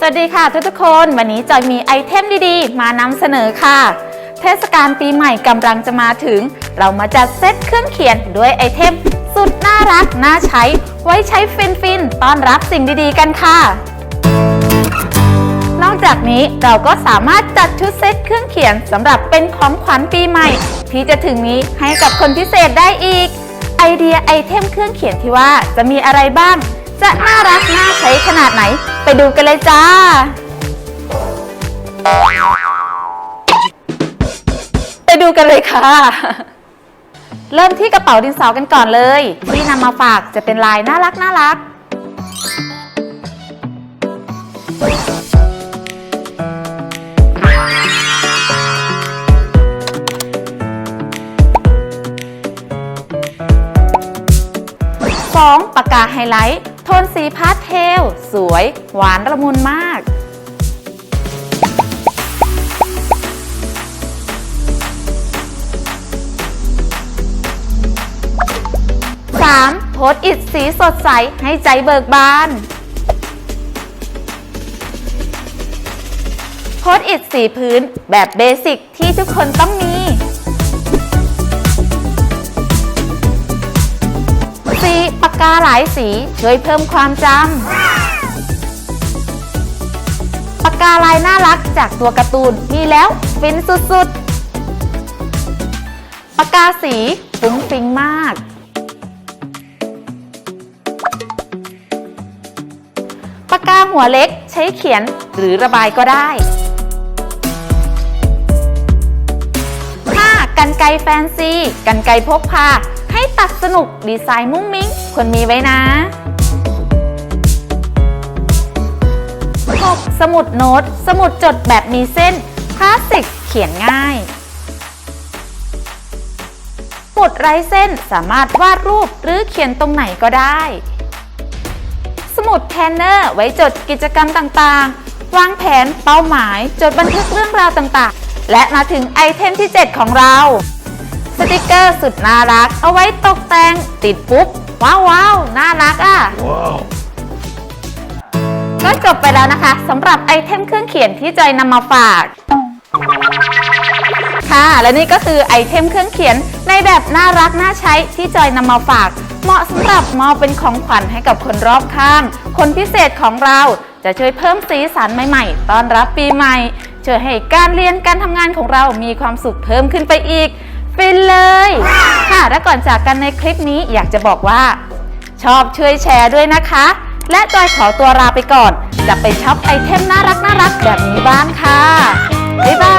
สวัสดีค่ะทุกทุกคนวันนี้จอยมีไอเทมดีๆ มานำเสนอค่ะ เทศกาลปีใหม่กำลังจะมาถึง เรามาจัดเซตเครื่องเขียนด้วยไอเทม สุดน่ารัก น่าใช้ ไว้ใช้ฟินๆต้อนรับสิ่งดีๆกันค่ะ นอกจากนี้เราก็สามารถจัดชุดเซตเครื่องเขียนสำหรับเป็นของขวัญปีใหม่ ที่จะถึงนี้ให้กับคนพิเศษได้อีก ไอเดียไอเทมเครื่องเขียนที่ว่าจะมีอะไรบ้าง จะน่ารักน่าใช้ขนาดไหน ไปดูกันเลยจ้า ไปดูกันเลยค่ะ เริ่มที่กระเป๋าดินสอกันก่อนเลย ที่นำมาฝากจะเป็นลายน่ารักน่ารัก 2. ปากกาไฮไลท์ โทนสีพาสเทล สวย หวานละมุนมาก 3. โพสอิดสีสดใสให้ใจเบิกบานโพสอิดสีพื้นแบบเบสิกที่ทุกคนต้องมี สีปากกาหลายสีช่วยเพิ่มความจำ ปากกาลายน่ารักจากตัวการ์ตูนมีแล้วฟินสุดๆ ปากกาสีฟุ้งฟิงมาก ปากกาหัวเล็กใช้เขียนหรือระบายก็ได้กันไกแฟนซี กันไกพกพา ให้ตัดสนุกดีไซน์มุ้งมิ้งควรมีไว้นะ 6. สมุดโน้ต สมุดจดแบบมีเส้นคลาสสิกเขียนง่ายสมุดไร้เส้นสามารถวาดรูปหรือเขียนตรงไหนก็ได้ สมุดแพนเนอร์ไว้จดกิจกรรมต่างๆ วางแผนเป้าหมาย จดบันทึกเรื่องราวต่างๆ และมาถึงไอเทมที่ 7 ของเรา สติกเกอร์สุดน่ารัก เอาไว้ตกแต่งติดปุ๊บ ว้าวว้าวน่ารักอะ ก็จบไปแล้วนะคะสำหรับไอเทมเครื่องเขียนที่จอยนำมาฝาก ค่ะ และนี่ก็คือไอเทมเครื่องเขียนในแบบน่ารักน่าใช้ที่จอยนำมาฝาก เหมาะสำหรับมอบเป็นของขวัญให้กับคนรอบข้าง คนพิเศษของเราจะช่วยเพิ่มสีสันใหม่ๆ ต้อนรับปีใหม่ช่วยให้การเรียนการทำงานของเรามีความสุขเพิ่มขึ้นไปอีก ฟินเลย ค่ะ และก่อนจากกันในคลิปนี้อยากจะบอกว่า ชอบช่วยแชร์ด้วยนะคะ และจอยขอตัวลาไปก่อน จะไปช็อปไอเทมน่ารักน่ารักแบบนี้บ้างค่ะ บ๊ายบาย